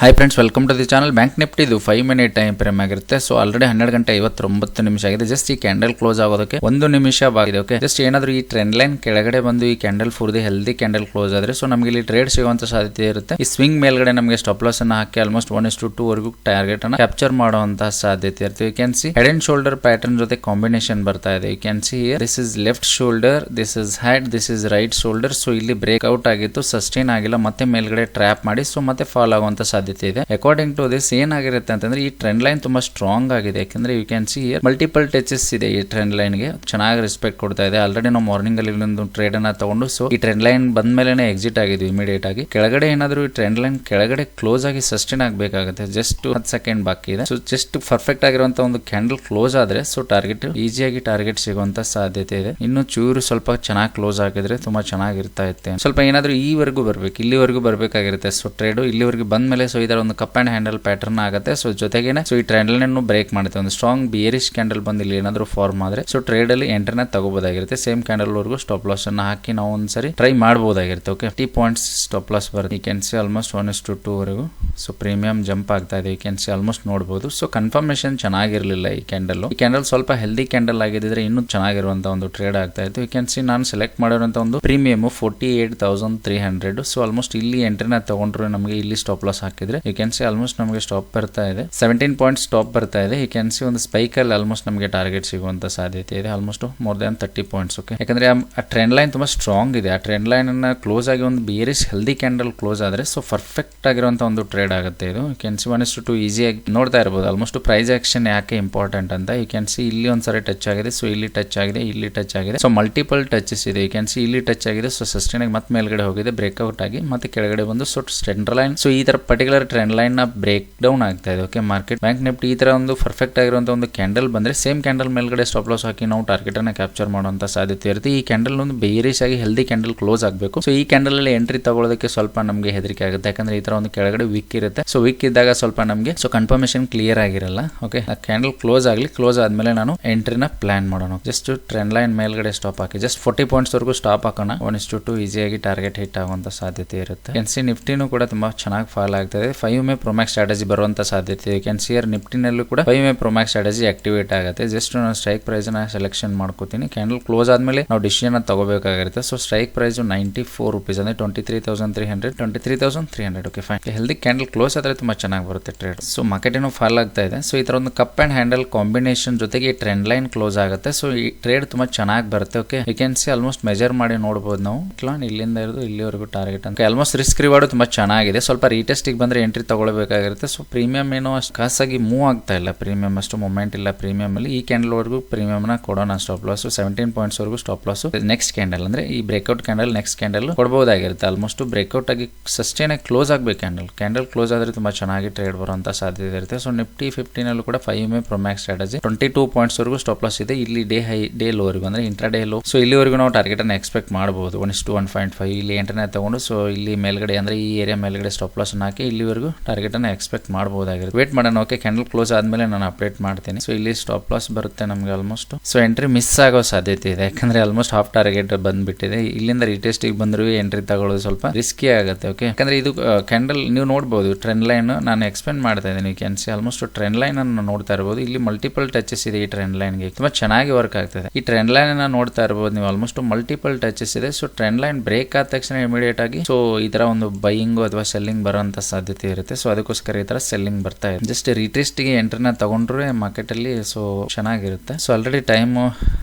Hi friends welcome to the channel bank nifty ಇದು five minute time frame ಆಗಿರುತ್ತೆ. So already ಹನ್ನೆರಡು ಗಂಟೆ ಐವತ್ತೊಂಬತ್ತು ನಿಮಿಷ ಆಗಿದೆ. ಜಸ್ಟ್ ಈ ಕ್ಯಾಂಡಲ್ ಕ್ಲೋಸ್ ಆಗೋದಕ್ಕೆ ಒಂದು ನಿಮಿಷ ಬಾಗಿದೆ ಓಕೆ ಜಸ್ಟ್ ಏನಾದರೂ ಈ ಟ್ರೆಂಡ್ ಲೈನ್ ಕೆಳಗಡೆ ಬಂದು ಈ ಕ್ಯಾಂಡಲ್ ಫುರ್ದಿ ಹೆಲ್ದಿ ಕ್ಯಾಂಡಲ್ ಕ್ಲೋಸ್ ಆದರೆ ಸೊ ನಮಗೆ ಇಲ್ಲಿ ಟ್ರೇಡ್ ಸಿಗುವಂತ ಸಾಧ್ಯತೆ ಇರುತ್ತೆ. ಈ ಸ್ವಿಂಗ್ ಮೇಲ್ಗಡೆ ನಮಗೆ ಸ್ಟಾಪ್ ಲಾಸ್ ಅನ್ನ ಹಾಕಿ almost one is to two ವರೆಗೂ ಟಾರ್ಗೆಟ್ ಅನ್ನ ಕ್ಯಾಪ್ಚರ್ ಮಾಡುವಂತಹ ಸಾಧ್ಯತೆ ಇರುತ್ತೆ. You can see head and shoulder pattern ಜೊತೆ ಕಾಂಬಿನೇಷನ್ ಬರ್ತಾ ಇದೆ. You can see this is left shoulder this is head this is right shoulder so ಇಲ್ಲಿ ಬ್ರೇಕ್ ಔಟ್ ಆಗಿತ್ತು ಸಸ್ಟೈನ್ ಆಗಿಲ್ಲ, ಮತ್ತೆ ಮೇಲ್ಗಡೆ ಟ್ರ್ಯಾಪ್ ಮಾಡಿ ಸೊ ಮತ್ತೆ ಫಾಲ್ ಆಗುವಂತ ಸಾಧ್ಯತೆ ಇದೆ. ಅಕಾರ್ಡಿಂಗ್ ಟು ದಿಸ್ ಏನಾಗಿರುತ್ತೆ ಅಂತಂದ್ರೆ, ಈ ಟ್ರೆಂಡ್ ಲೈನ್ ತುಂಬಾ ಸ್ಟ್ರಾಂಗ್ ಆಗಿದೆ. ಯಾಕಂದ್ರೆ you can see multiple touches ಇದೆ ಈ ಟ್ರೆಂಡ್ ಲೈನ್ಗೆ. ಚೆನ್ನಾಗಿ ರೆಸ್ಪೆಕ್ಟ್ ಕೊಡ್ತಾ ಇದೆ. ಆಲ್ರೆಡಿ ನಾವು ಮಾರ್ನಿಂಗ್ ಅಲ್ಲಿ ಒಂದು ಟ್ರೇಡ್ ಅನ್ನ ತಗೊಂಡು ಸೊ ಈ ಟ್ರೆಂಡ್ ಲೈನ್ ಬಂದ ಮೇಲೆ ಎಕ್ಸಿಟ್ ಆಗಿದ್ವಿ ಇಮಿಡಿಯೇಟ್ ಆಗಿ. ಕೆಳಗಡೆ ಏನಾದ್ರು ಈ ಟ್ರೆಂಡ್ ಲೈನ್ ಕೆಳಗಡೆ ಕ್ಲೋಸ್ ಆಗಿ ಸಸ್ಟೈನ್ ಆಗಬೇಕಾಗುತ್ತೆ. ಜಸ್ಟ್ ಹತ್ತು ಸೆಕೆಂಡ್ ಬಾಕಿ ಇದೆ. ಸೊ ಜಸ್ಟ್ ಪರ್ಫೆಕ್ಟ್ ಆಗಿರುವಂತಹ ಒಂದು ಕ್ಯಾಂಡಲ್ ಕ್ಲೋಸ್ ಆದ್ರೆ ಸೊ ಟಾರ್ಗೆಟ್ ಈಸಿಯಾಗಿ ಟಾರ್ಗೆಟ್ ಸಿಗುವಂತ ಸಾಧ್ಯತೆ ಇದೆ. ಇನ್ನು ಚೂರು ಸ್ವಲ್ಪ ಚೆನ್ನಾಗಿ ಕ್ಲೋಸ್ ಆಗಿದ್ರೆ ತುಂಬಾ ಚೆನ್ನಾಗಿರ್ತಾ ಇತ್ತೆ ಸ್ವಲ್ಪ ಏನಾದ್ರು ಈವರೆಗೂ ಬರ್ಬೇಕು. ಇಲ್ಲಿವರೆಗೂ ಬರ್ಬೇಕಾಗಿರುತ್ತೆ. ಸೊ ಟ್ರೇಡ್ ಇಲ್ಲಿವರೆಗೂ ಬಂದ್ಮೇಲೆ ಸೊ ಇದರ ಒಂದು ಕಪ್ ಅಂಡ್ ಹ್ಯಾಂಡಲ್ ಪ್ಯಾಟರ್ನ್ ಆಗುತ್ತೆ. ಸೊ ಜೊತೆಗೇನೆ ಸೊ ಈ ಟ್ರೆಂಡ್ ಲೈನ್ ಬ್ರೇಕ್ ಮಾಡುತ್ತೆ ಒಂದು ಸ್ಟ್ರಾಂಗ್ ಬಿಯರಿಶ್ ಕ್ಯಾಂಡಲ್ ಬಂದು ಇಲ್ಲಿ ಏನಾದರೂ ಫಾರ್ಮ್ ಆದ್ರೆ ಸೊ ಟ್ರೇಡ್ ಅಲ್ಲಿ ಎಂಟರ್ನ ತಗೋಬಹುದಾಗಿರುತ್ತೆ. ಸೇಮ್ ಕ್ಯಾಂಡಲ್ ವರೆಗೂ ಸ್ಟಾಪ್ ಲಾಸ್ ಅನ್ನು ಹಾಕಿ ನಾವು ಒಂದ್ಸರಿ try ಮಾಡಬಹುದಾಗಿರುತ್ತೆ okay T points stop loss ಬರುತ್ತೆ. ಈ can see almost one is to two ವರೆಗೂ. ಸೊ ಪ್ರೀಮಿಯಂ ಜಂಪ್ ಆಗ್ತಾ ಇದೆ. ಈ ಕ್ಯಾನ್ ಸಿ ಆಲ್ಮೋಸ್ಟ್ ನೋಡಬಹುದು ಸೊ ಕನ್ಫರ್ಮೇಶನ್ ಚೆನ್ನಾಗಿರಲಿಲ್ಲ ಈ ಕ್ಯಾಂಡಲ್ ಈ ಕ್ಯಾಂಡಲ್ ಸ್ವಲ್ಪ ಹೆಲ್ದಿ ಕ್ಯಾಂಡಲ್ ಆಗಿದ್ರೆ ಇನ್ನೂ ಚೆನ್ನಾಗಿರುವಂತ ಒಂದು ಟ್ರೇಡ್ ಆಗ್ತಾ ಇತ್ತು. ಈ ಕ್ಯಾನ್ ಸಿ ನಾನು ಸೆಲೆಕ್ಟ್ ಮಾಡಿರುವಂತ ಒಂದು premium forty eight thousand three hundred so almost ಇಲ್ಲಿ ಎಂಟ್ರಿನ ತಗೊಂಡ್ರು ನಮಗೆ ಇಲ್ಲಿ ಸ್ಟಾಪ್ ಲಾಸ್ ಹಾಕಿದ್ರೆ. ಯು ಕ್ಯಾನ್ ಸಿ ಆಲ್ಮೋಸ್ಟ್ ನಮಗೆ ಸ್ಟಾಪ್ ಬರ್ತಾ ಇದೆ. ಸೆವೆಂಟೀನ್ ಪಾಯಿಂಟ್ ಸ್ಟಾಪ್ ಬರ್ತಾ ಇದೆ. ಯು ಕ್ಯಾನ್ ಸಿ ಒಂದು ಸ್ಪೈಕ್ ಅಲ್ಲಿ ಆಲ್ಮೋಸ್ಟ್ ನಮಗೆ ಟಾರ್ಗೆಟ್ ಸಿಗುವಂತ ಸಾಧ್ಯತೆ ಇದೆ. Almost more than thirty points okay ಯಾಕಂದ್ರೆ ಆ ಟ್ರೆಂಡ್ ಲೈನ್ ತುಂಬಾ ಸ್ಟ್ರಾಂಗ್ ಇದೆ. ಆ ಟ್ರೆಂಡ್ ಲೈನ್ ಅನ್ನ ಕ್ಲೋಸ್ ಆಗಿ ಒಂದು ಬೇರಿಸ್ ಹೆಲ್ದಿ ಕ್ಯಾಂಡಲ್ ಕ್ಲೋಸ್ ಆದ್ರೆ ಸೊ ಪರ್ಫೆಕ್ಟ್ ಆಗಿರುವಂತ ಒಂದು ಟ್ರೇಡ್ ಆಗುತ್ತೆ ಇದು. You can see one is to ಈಸಿಯಾಗಿ ನೋಡ್ತಾ ಇರಬಹುದು ಆಲ್ಮೋಸ್ಟ್ ಪ್ರೈಸ್ ಆಕ್ಷನ್ ಯಾಕೆ ಇಂಪಾರ್ಟೆಂಟ್ ಅಂತ. ಯು ಕ್ಯಾನ್ ಸಿ ಇಲ್ಲಿ ಒಂದ್ಸರಿ ಟಚ್ ಆಗಿದೆ ಸೊ ಇಲ್ಲಿ ಟಚ್ ಆಗಿದೆ, ಇಲ್ಲಿ ಟಚ್ ಆಗಿದೆ. ಸೊ ಮಲ್ಟಿಪಲ್ ಟಚಸ್ ಇದೆ. ಯು ಕ್ಯಾನ್ ಸಿ ಇಲ್ಲಿ ಟಚ್ ಆಗಿದೆ ಸೊ ಸಸ್ಟೈನ್ ಆಗಿ ಮತ್ತೆ ಮೇಲ್ಗಡೆ ಹೋಗಿದೆ ಬ್ರೇಕ್ಔಟ್ ಆಗಿ ಮತ್ತೆ ಕೆಳಗಡೆ ಬಂದು ಸೊ ಸೆಂಟ್ರಲ್ ಲೈನ್ ಸೊ ಈ ತರ ಪರ್ಟಿಕ್ಯುಲರ್ ಟ್ರೆಂಡ್ ಲೈನ್ನ ಬ್ರೇಕ್ ಡೌನ್ ಆಗ್ತಾ ಇದೆ. ಓಕೆ ಮಾರ್ಕೆಟ್ ಬ್ಯಾಂಕ್ ನಿಫ್ಟಿ ಈ ತರ ಒಂದು ಪರ್ಫೆಕ್ಟ್ ಆಗಿರುವಂತಹ ಒಂದು ಕ್ಯಾಂಡಲ್ ಬಂದ್ರೆ ಸೇಮ್ ಕ್ಯಾಂಡಲ್ ಮೇಲ್ಗಡೆ ಸ್ಟಾಪ್ ಲಾಸ್ ಹಾಕಿ ನಾವು ಟಾರ್ಗೆಟ್ ಅನ್ನ ಕ್ಯಾಪ್ಚರ್ ಮಾಡುವಂತ ಸಾಧ್ಯತೆ ಇರುತ್ತೆ. ಈ ಕ್ಯಾಂಡಲ್ ಒಂದು ಬೇರಿಶ್ ಆಗಿ ಹೆಲ್ದಿ ಕ್ಯಾಂಡಲ್ ಕ್ಲೋಸ್ ಆಗಬೇಕು. ಸೊ ಈ ಕ್ಯಾಂಡಲ್ ಅಲ್ಲಿ ಎಂಟ್ರಿ ತಗೊಳ್ಳೋದಕ್ಕೆ ಸ್ವಲ್ಪ ನಮಗೆ ಹೆದರಿಕೆ ಆಗುತ್ತೆ. ಯಾಕಂದ್ರೆ ಈ ತರ ಒಂದು ಕೆಳಗಡೆ ವೀಕ್ ಇರುತ್ತೆ. ಸೊ ವೀಕ್ ಇದ್ದಾಗ ಸ್ವಲ್ಪ ನಮಗೆ ಸೊ ಕನ್ಫರ್ಮೇಶನ್ ಕ್ಲಿಯರ್ ಆಗಿರಲ್ಲ. ಓಕೆ ಆ ಕ್ಯಾಂಡಲ್ ಕ್ಲೋಸ್ ಆಗಲಿ ಕ್ಲೋಸ್ ಆದ್ಮೇಲೆ ನಾನು ಎಂಟ್ರಿನ ಪ್ಲಾನ್ ಮಾಡೋಣ. ಜಸ್ಟ್ ಟ್ರೆಂಡ್ ಲೈನ್ ಮೇಲ್ಗಡೆ ಸ್ಟಾಪ್ ಹಾಕಿ ಜಸ್ಟ್ ಫೋರ್ಟಿ ಪಾಯಿಂಟ್ಸ್ ವರೆಗೂ ಸ್ಟಾಪ್ ಹಾಕೋಣ. ಒನ್ ಇಷ್ಟು ಟು ಈಸಿಯಾಗಿ ಟಾರ್ಗೆಟ್ ಹಿಟ್ ಆಗುವಂತ ಸಾಧ್ಯತೆ ಇರುತ್ತೆ. ಎನ್ ಸಿ ನಿಫ್ಟಿನೂ ಕೂಡ ತುಂಬಾ ಚೆನ್ನಾಗಿ ಫಾಲ್ ಆಗ್ತದೆ ಫೈವ್ ಮೇ ಪ್ರೊಮ್ಯಾಕ್ ಸ್ಟ್ರಾಟಜಿ ಬರುವಂತ ಸಾಧ್ಯತೆ. ಯು ಕ್ಯಾನ್ ಸಿಯರ್ ನಿಫ್ಟಿನಲ್ಲೂ ಕೂಡ five M A promax strategy activate ಆಗುತ್ತೆ. ಜಸ್ಟ್ ನಾನು ಸ್ಟ್ರೈಕ್ ಪ್ರೈಸ್ನ ಸೆಲೆಕ್ಷನ್ ಮಾಡ್ಕೋತೀನಿ. ಕ್ಯಾಂಡಲ್ ಕ್ಲೋಸ್ ಆದ್ಮೇಲೆ ನಾವು decision ತಗೋಬೇಕಾಗಿರುತ್ತೆ. So strike price ninety four rupees ಅಂದ್ರೆ twenty three thousand three hundred twenty three thousand three hundred okay fine healthy candle close ಆದ್ರೆ ತುಂಬಾ ಚೆನ್ನಾಗಿ ಬರುತ್ತೆ ಟ್ರೇಡ್ ಸೊ ಮಾರ್ಕೆಟ್ ಏನೋ ಫಾಲ್ ಆಗ್ತಾ ಇದೆ. ಸೊ ಈ ತರ ಒಂದು ಕಪ್ ಅಂಡ್ ಹ್ಯಾಂಡಲ್ ಕಾಂಬಿನೇಷನ್ ಜೊತೆಗೆ ಟ್ರೆಂಡ್ ಲೈನ್ ಕ್ಲೋಸ್ ಆಗುತ್ತೆ. ಸೊ ಈ ಟ್ರೇಡ್ ತುಂಬಾ ಚೆನ್ನಾಗಿ ಬರುತ್ತೆ. Okay you can see almost measure ಮಾಡಿ ನೋಡಬಹುದು ನಾವು. ಕ್ಲಾನ್ ಇಲ್ಲಿಂದ ಇರೋದು ಇಲ್ಲಿವರೆಗೂ ಟಾರ್ಗೆಟ್ ಅಂತ ಆಲ್ಮೋಸ್ಟ್ ರಿಸ್ಕ್ ರಿವಾರ್ಡ್ ತುಂಬಾ ಚೆನ್ನಾಗಿದೆ. ಸ್ವಲ್ಪ ರೀಟೆಸ್ಟಿಗೆ ಬಂದ್ರೆ ಎಂಟ್ರಿ ತೊಗೊಳ್ಬೇಕಾಗಿರುತ್ತೆ. ಸೊ ಪ್ರೀಮಿಯಂ ಏನೋ ಅಷ್ಟು ಖಾಸಾಗಿ ಮೂವ್ ಆಗ್ತಾ ಇಲ್ಲ. ಪ್ರೀಮಿಯಂ ಅಷ್ಟು ಮೂಮೆಂಟ್ ಇಲ್ಲ. ಪ್ರೀಮಿಯಂ ಅಲ್ಲಿ ಈ ಕ್ಯಾಂಡಲ್ವರೆಗೂ ಪ್ರೀಮಿಯಮ್ನ ಕೊಡೋಣ ಸ್ಟಾಪ್ ಲಾಸ್ ಸೆವೆಂಟೀನ್ ಪಾಯಿಂಟ್ಸ್ ವರೆಗೂ ಸ್ಟಾಪ್ ಲಾಸ್ ನೆಕ್ಸ್ಟ್ ಕ್ಯಾಂಡಲ್ ಅಂದರೆ ಈ ಬ್ರೇಕ್ಔಟ್ ಕ್ಯಾಂಡಲ್ ನೆಕ್ಸ್ಟ್ ಕ್ಯಾಂಡಲ್ ಕೊಡಬಹುದಾಗಿರುತ್ತೆ. ಆಲ್ಮೋಸ್ಟ್ ಬ್ರೇಕ್ಔಟ್ ಆಗಿ ಸಸ್ಟೇನ್ ಆಗಿ ಕ್ಲೋಸ್ ಆಗಬೇಕು ಕ್ಯಾಂಡಲ್ ಕ್ಯಾಂಡಲ್ ಕ್ಲೋಸ್ ಆದರೆ ತುಂಬಾ ಚೆನ್ನಾಗಿ ಟ್ರೇಡ್ ಬರುವಂಥ ಸಾಧ್ಯತೆ ಇರುತ್ತೆ. ಸೊ ನಿಫ್ಟಿ ಫಿಫ್ಟಿನಲ್ಲೂ ಕೂಡ five M A promax strategy twenty two points ವರೆಗೂ ಸ್ಟಾಪ್ ಲಾಸ್ ಇದೆ. ಇಲ್ಲಿ ಡೇ ಹೈ ಡೇ ಲೋವರೆಗೂ ಅಂದರೆ ಇಂಟ್ರಾ ಡೇ ಲೋ ಸೊ ಇಲ್ಲಿವರೆಗೂ ನಾವು ಟಾರ್ಗೆಟ್ ಅನ್ನು ಎಕ್ಸ್ಪೆಕ್ಟ್ ಮಾಡಬಹುದು one is to one point five ಇಲ್ಲಿ ಎಂಟನೇ ತಗೊಂಡು ಸೊ ಇಲ್ಲಿ ಮೇಲ್ಗಡೆ ಅಂದರೆ ಈ ಏರಿಯಾ ಮೇಲ್ಗಡೆ ಸ್ಟಾಪ್ ಲಾಸ್ ಹಾಕಿ ಇಲ್ಲಿವರೆಗೂ ಟಾರ್ಗೆಟ್ ಅನ್ನು ಎಕ್ಸ್ಪೆಕ್ಟ್ ಮಾಡಬಹುದಾಗಿರುತ್ತೆ. ವೇಟ್ ಮಾಡೋಣ ಓಕೆ ಕ್ಯಾಂಡಲ್ ಕ್ಲೋಸ್ ಆದ್ಮೇಲೆ ನಾನು ಅಪ್ಡೇಟ್ ಮಾಡ್ತೀನಿ. ಸೊ ಇಲ್ಲಿ ಸ್ಟಾಪ್ ಲಾಸ್ ಬರುತ್ತೆ ನಮಗೆ ಆಲ್ಮೋಸ್ಟ್ ಸೊ ಎಂಟ್ರಿ ಮಿಸ್ ಆಗೋ ಸಾಧ್ಯತೆ ಇದೆ. ಯಾಕಂದ್ರೆ ಆಲ್ಮೋಸ್ಟ್ ಹಾಫ್ ಟಾರ್ಗೆಟ್ ಬಂದ್ಬಿಟ್ಟಿದೆ. ಇಲ್ಲಿಂದ ರಿಟೆಸ್ಟಿಗೆ ಬಂದರೂ ಎಂಟ್ರಿ ತಗೊಳ್ಳೋದು ಸ್ವಲ್ಪ ರಿಸ್ಕಿ ಆಗುತ್ತೆ ಓಕೆ ಯಾಕಂದ್ರೆ ಇದು ಕ್ಯಾಂಡಲ್ ನೀವು ನೋಡಬಹುದು ಟ್ರೆಂಡ್ ಲೈನ್ ನಾನು ಎಕ್ಸ್ಪ್ಲೇನ್ ಮಾಡ್ತಾ ಇದ್ದೀನಿ. Can see almost trend line ಅನ್ನು ನೋಡ್ತಾ ಇರಬಹುದು ಇಲ್ಲಿ ಮಲ್ಟಿಪಲ್ ಟಚಸ್ ಇದೆ ಈ ಟ್ರೆಂಡ್ ಲೈನ್ಗೆ. ತುಂಬಾ ಚೆನ್ನಾಗಿ ವರ್ಕ್ ಆಗ್ತದೆ. ಈ ಟ್ರೆಂಡ್ ಲೈನ್ ಅನ್ನ ನೋಡ್ತಾ ಇರಬಹುದು ನೀವು ಆಲ್ಮೋಸ್ಟ್ ಮಲ್ಟಿಪಲ್ ಟಚಸ್ ಇದೆ. ಸೊ ಟ್ರೆಂಡ್ ಲೈನ್ ಬ್ರೇಕ್ ಆದ ತಕ್ಷಣ ಇಮಿಡಿಯೇಟ್ ಆಗಿ ಸೊ ಈ ತರ ಒಂದು ಬೈಯಿಂಗ್ ಅಥವಾ ಸೆಲ್ಲಿಂಗ್ ಬರುವಂತ ಸಾಧ್ಯತೆ ಇರುತ್ತೆ. ಸೊ ಅದಕ್ಕೋಸ್ಕರ ಈ ತರ ಸೆಲ್ಲಿಂಗ್ ಬರ್ತಾ ಇದೆ ಜಸ್ಟ್ ರೀಟೆಸ್ಟ್ಗೆ ಎಂಟ್ರಿನ ತಗೊಂಡ್ರೆ ಮಾರ್ಕೆಟ್ ಅಲ್ಲಿ ಸೊ ಚೆನ್ನಾಗಿರುತ್ತೆ. ಸೊ ಆಲ್ರೆಡಿ ಟೈಮ್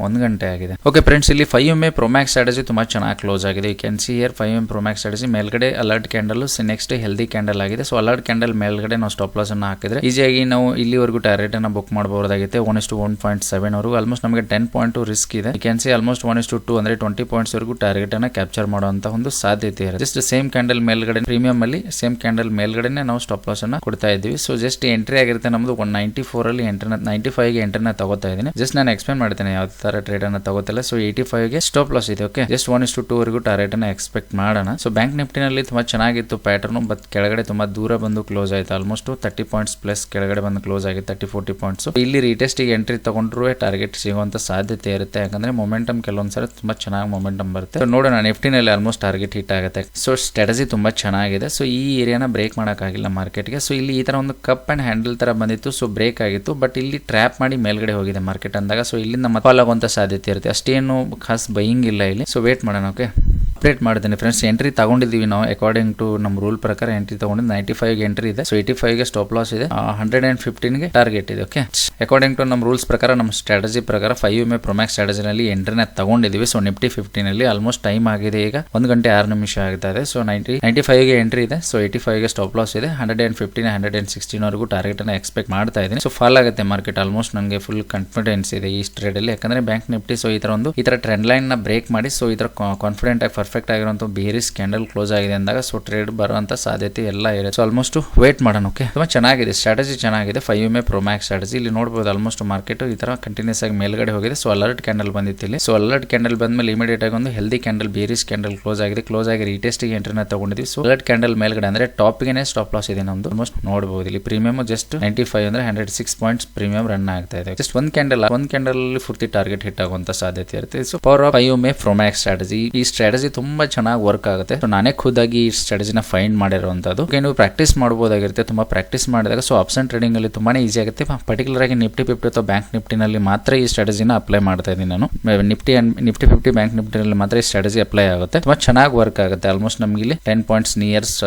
ಒಂದು ಗಂಟೆ ಆಗಿದೆ. ಓಕೆ ಫ್ರೆಂಡ್ಸ್ ಇಲ್ಲಿ five M A promax strategy ತುಂಬಾ ಚೆನ್ನಾಗಿ ಕ್ಲೋಸ್ ಆಗಿದೆ. You can see here five M promax strategy ಮೇಲ್ಗಡೆ alert candle next healthy candle ಆಗಿದೆ. ಸೊ ಅಲರ್ಟ್ ಕ್ಯಾಂಡಲ್ ಮೇಲ್ಗಡೆ ನಾವು ಸ್ಟಾಪ್ ಲಾಸ್ ಅನ್ನ ಹಾಕಿದ್ರೆ ಈಸಿಯಾಗಿ ನಾವು ಇಲ್ಲಿವರೆಗೂ ಟಾರ್ಗೆಟ್ ಅನ್ನ ಬುಕ್ ಮಾಡಬಹುದಾಗಿದೆ one is one point seven ವರೆಗೂ. ಆಲ್ಮೋಸ್ಟ್ ನಮಗೆ ಟೆನ್ ಪಾಯಿಂಟ್ ರಿಸ್ಕ್ ಇದೆ. You can see almost one is to two ಅಂದ್ರೆ ಟ್ವೆಂಟಿ ಪಾಯಿಂಟ್ಸ್ ವರೆಗೂ ಟಾರ್ಗೆಟ್ ಅನ್ನ ಕ್ಯಾಪ್ಚರ್ ಮಾಡುವಂತಹ ಒಂದು ಸಾಧ್ಯತೆ ಇದೆ ಜಸ್ಟ್ ಸೇಮ್ ಕ್ಯಾಂಡಲ್ ಮೇಲ್ಗಡೆ ಪ್ರೀಮಿಯಂ ಅಲ್ಲಿ ಸೇಮ್ ಕ್ಯಾಂಡಲ್ ಮೇಲ್ಗಡೆನೆ ನಾವು ಸ್ಟಾಪ್ ಲಾಸ್ ಅನ್ನ ಕೊಡ್ತಾ ಇದ್ದೀವಿ. ಸೊ ಜಸ್ಟ್ ಎಂಟ್ರಿ ಆಗಿರುತ್ತೆ ನಮ್ದು ಒನ್ ನೈಂಟಿ ಫೋರ್ ಅಲ್ಲಿ ಎಂಟರ್ ನೈಂಟಿ ಫೈವ್ಗೆ ಎಂಟ್ರಿನ ತಗೋತಾ ಇದ್ದೀನಿ. ಜಸ್ಟ್ ನಾನು ಎಕ್ಸ್ಪ್ಲೈನ್ ಮಾಡ್ತೇನೆ ಯಾವ ತರ ಟ್ರೇಡ್ ಅನ್ನ ತಗೋತಿಲ್ಲ. ಸೊ ಏಯ್ಟಿ ಫೈವ್ಗೆ ಸ್ಟಾಪ್ ಲಾಸ್ ಇದೆ okay just one is to two ವರೆಗೂ ಟಾರ್ಗೆಟ್ ಅನ್ನ ಎಕ್ಸ್ಪೆಕ್ಟ್ ಮಾಡೋಣ. ಸೊ ಬ್ಯಾಂಕ್ ನಿಫ್ಟಿನಲ್ಲಿ ತುಂಬಾ ಚೆನ್ನಾಗಿತ್ತು ಪ್ಯಾಟರ್ನ್ ಬಟ್ ಕೆಳಗಡೆ ತುಂಬಾ ದೂರ ಬಂದು ಕ್ಲೋಸ್ ಆಯ್ತು. ಆಲ್ಮೋಸ್ಟ್ ತರ್ಟಿ ಪಾಯಿಂಟ್ಸ್ ಪ್ಲಸ್ ಕೆಳಗಡೆ ಬಂದು ಕ್ಲೋಸ್ ಆಗಿದೆ ತರ್ಟಿ ಫೋರ್ಟಿ ಪಾಯಿಂಟ್ಸ್ ಇಲ್ಲಿ ರಿಟೆಸ್ಟಿಗೆ ಎಂಟ್ರಿ ತಗೊಂಡ್ರೂ ಟಾರ್ಗೆಟ್ ಸಿಗುವಂತ ಸಾಧ್ಯತೆ ಇರುತ್ತೆ. ಯಾಕಂದ್ರೆ ಮೊಮೆಂಟಮ್ ಕೆಲವೊಂದ್ಸರಿ ತುಂಬಾ ಚೆನ್ನಾಗಿ ಮೊಮೆಂಟಮ್ ಬರುತ್ತೆ. ನೋಡೋಣ, ನಿಫ್ಟಿನಲ್ಲಿ ಆಲ್ಮೋಸ್ಟ್ ಟಾರ್ಗೆಟ್ ಹಿಟ್ ಆಗುತ್ತೆ. ಸೊ ಸ್ಟ್ರಾಟಜಿ ತುಂಬಾ ಚೆನ್ನಾಗಿದೆ. ಸೊ ಈ ಏರಿಯಾನ ಬ್ರೇಕ್ ಮಾಡೋಕ್ಕಾಗಿಲ್ಲ ಮಾರ್ಕೆಟ್ಗೆ. ಸೊ ಇಲ್ಲಿ ಈ ತರ ಒಂದು ಕಪ್ ಅಂಡ್ ಹ್ಯಾಂಡಲ್ ತರ ಬಂದಿತ್ತು. ಸೊ ಬ್ರೇಕ್ ಆಗಿತ್ತು. ಬಟ್ ಇಲ್ಲಿ ಟ್ರ್ಯಾಪ್ ಮಾಡಿ ಮೇಲ್ಗಡೆ ಹೋಗಿದೆ ಮಾರ್ಕೆಟ್ ಅಂದಾಗ. ಸೊ ಇಲ್ಲಿಂದ ಮತ್ತೆ ಫಾಲ್ ಆಗುವಂಥ ಸಾಧ್ಯತೆ ಇರುತ್ತೆ. ಅಷ್ಟೇನು ಖಾಸ್ ಬೈಯಿಂಗ್ ಇಲ್ಲ ಇಲ್ಲಿ. ಸೊ ವೇಟ್ ಮಾಡೋಣ ಓಕೆ ಅಪ್ಡೇಟ್ ಮಾಡ್ತೀನಿ ಫ್ರೆಂಡ್ಸ್ ಎಂಟ್ರಿ ತಗೊಂಡಿದ್ದೀವಿ ನಾವು ಅಕಾರ್ಡಿಂಗ್ ಟು ನಮ್ಮ ರೂಲ್ ಪ್ರಕಾರ ಎಂಟ್ರಿ ತಗೊಂಡಿದ್ದು ನೈಂಟಿ ಫೈವ್ಗೆ ಎಂಟ್ರಿ ಇದೆ. ಸೊ ಏಯ್ಟಿ ಫೈವ್ಗೆ ಸ್ಟಾಪ್ ಲಾಸ್ ಇದೆ. ಹಂಡ್ರೆಡ್ ಅಂಡ್ ಫಿಫ್ಟೀನ್ಗೆ ಟಾರ್ಗೆಟ್ ಇದೆ ಓಕೆ ಅಕಾರ್ಡಿಂಗ್ ಟು ನಮ್ಮ ರೂಲ್ಸ್ ಪ್ರಕಾರ ನಮ್ಮ ಸ್ಟ್ರಾಟಜಿ ಪ್ರಕಾರ ಫೈವ್ ಎ ಪ್ರೊಮ್ಯಾಕ್ಸ್ ಸ್ಟ್ರಾಟಜಿನಲ್ಲಿ ಎಂಟ್ರಿನ ತಗೊಂಡಿದ್ದೀವಿ. ಸೊ ನಿಫ್ಟಿ ಫಿಫ್ಟೀನ್ ಅಲ್ಲಿ ಆಲ್ಮೋಸ್ಟ್ ಟೈಮ್ ಆಗಿದೆ ಈಗ. ಒಂದು ಗಂಟೆ ಆರು ನಿಮಿಷ ಆಗ್ತಾ ಇದೆ ಸೊ ನೈಂಟಿ ನೈಂಟಿ ಫೈವ್ಗೆ ಎಂಟ್ರಿ ಇದೆ. ಸೊ ಏಯ್ಟಿ ಫೈವ್ಗೆ ಸ್ಟಾಪ್ ಲಾಸ್ ಇದೆ. Hundred and fifteen hundred and sixteen ವರೆಗೂ ಟಾರ್ಗೆಟ್ ಅನ್ನ ಎಕ್ಸ್ಪೆಕ್ಟ್ ಮಾಡ್ತಾ ಇದ್ದೀನಿ. ಸೊ ಫಾಲ್ ಆಗುತ್ತೆ ಮಾರ್ಕೆಟ್ ಆಲ್ಮೋಸ್ಟ್ ನನಗೆ ಫುಲ್ ಕಾನ್ಫಿಡೆನ್ಸ್ ಇದೆ ಈ ಟ್ರೇಡ್ ಅಲ್ಲಿ. ಯಾಕಂದ್ರೆ ಬ್ಯಾಂಕ್ ನಿಫ್ಟಿ ಸೊ ಈ ತರ ಒಂದು, ಈ ತರ ಟ್ರೆಂಡ್ ಲೈನ್ನ ಬ್ರೇಕ್ ಮಾಡಿ ಸೊ ಈ ತರ ಕಾನ್ಫಿಡೆಂಟ್ ಆಗಿ ಪರ್ಫೆಕ್ಟ್ ಆಗಿರುವಂತ ಬೇರಿಸ್ ಕ್ಯಾಂಡಲ್ ಕ್ಲೋಸ್ ಆಗಿದೆ ಅಂದಾಗ ಸೊ ಟ್ರೇಡ್ ಬರುವಂತ ಸಾಧ್ಯತೆ ಎಲ್ಲ ಇದೆ. ಸೊ ಆಲ್ಮೋಸ್ಟ್ ವೇಟ್ ಮಾಡೋಣ ಓಕೆ ತುಂಬಾ ಚೆನ್ನಾಗಿದೆ ಸ್ಟ್ರಾಟಜಿ ಚೆನ್ನಾಗಿದೆ five M A promax strategy ಇಲ್ಲಿ ನೋಡಬಹುದು ಆಲ್ಮೋಸ್ಟ್ ಮಾರ್ಕೆಟ್ ಈ ತರ ಕಂಟಿನ್ಯೂಸ್ ಆಗಿ ಮೇಲ್ಗಡೆ ಹೋಗಿದೆ. ಸೊ ಅಲರ್ಟ್ ಕ್ಯಾಂಡಲ್ ಬಂದಿತ್ತು ಇಲ್ಲಿ. ಸೊ ಅಲರ್ಟ್ ಕ್ಯಾಂಡಲ್ ಬಂದ್ಮೇಲೆ ಇಮಿಡಿಯೇಟ್ ಆಗಿ ಒಂದು healthy candle bearish candle close ಆಗಿದೆ. ಕ್ಲೋಸ್ ಆಗಿ ರೀಟೆಸ್ಟ್ ಎಂಟ್ರಿನ ತಗೊಂಡಿದ್ವಿ. ಸೊ ಅಲರ್ಟ್ ಕ್ಯಾಂಡಲ್ ಮೇಲ್ಗಡೆ ಅಂದ್ರೆ ಟಾಪ್ಗೆ ಸ್ಟಾಪ್ ಲಾಸ್ ಇದೆ ನಮ್ದು. ಆಲ್ಮೋಸ್ಟ್ ನೋಡಬಹುದು ಇಲ್ಲಿ. ಪ್ರೀಮಿಯಂ ಜಸ್ಟ್ ನೈಂಟಿ ಫೈವ್ ಅಂದ್ರೆ hundred six points premium run ಆಗ್ತಾ ಇದೆ. ಜಸ್ಟ್ ಒಂದ್ ಕ್ಯಾಂಡಲ್ ಒಂದ್ ಕ್ಯಾಂಡಲ್ ಅಲ್ಲಿ ಪೂರ್ತಿ ಟಾರ್ಗೆಟ್ ಹಿಟ್ ಆಗುವಂತ ಸಾಧ್ಯತೆ ಇರುತ್ತೆ. So power of I M A promax strategy ಈ ಸ್ಟ್ರಾಟಜಿ ತುಂಬಾ ಚೆನ್ನಾಗಿ ವರ್ಕ್ ಆಗುತ್ತೆ. ಸೊ ನಾನೇ ಖುದ್ದಾಗಿ ಈ ಸ್ಟ್ರಾಟಜಿನ ಫೈಂಡ್ ಮಾಡಿರುವಂತದ್ದು ಓಕೆ ನೀವು ಪ್ರಾಕ್ಟೀಸ್ ಮಾಡಬಹುದಾಗಿರುತ್ತೆ ತುಂಬಾ ಪ್ರಾಕ್ಟೀಸ್ ಮಾಡಿದಾಗ ಸೊ ಆಪ್ಷನ್ ಟ್ರೇಡಿಂಗ್ ಅಲ್ಲಿ ತುಂಬಾ ಈಸಿ ಆಗುತ್ತೆ. ಪರ್ಟಿಕ್ಯುಲರ್ ಆಗಿ ನಿಫ್ಟಿ ಫಿಫ್ಟಿ ಅಥವಾ ಬ್ಯಾಂಕ್ ನಿಫ್ಟಿನಲ್ಲಿ ಮಾತ್ರ ಈ ಸ್ಟ್ರಾಟಜಿನ ಅಪ್ಲೈ ಮಾಡ್ತಾ ಇದ್ದೀನಿ ನಾನು. Nifty and nifty fifty bank ನಿಫ್ಟಿನಲ್ಲಿ ಮಾತ್ರ ಈ ಸ್ಟ್ರಾಟಜಿ ಅಪ್ಲೈ ಆಗುತ್ತೆ. ತುಂಬಾ ಚೆನ್ನಾಗಿ ವರ್ಕ್ ಆಗುತ್ತೆ. ಆಲ್ಮೋಸ್ಟ್ ನಮಗೆ ಇಲ್ಲಿ ten points nears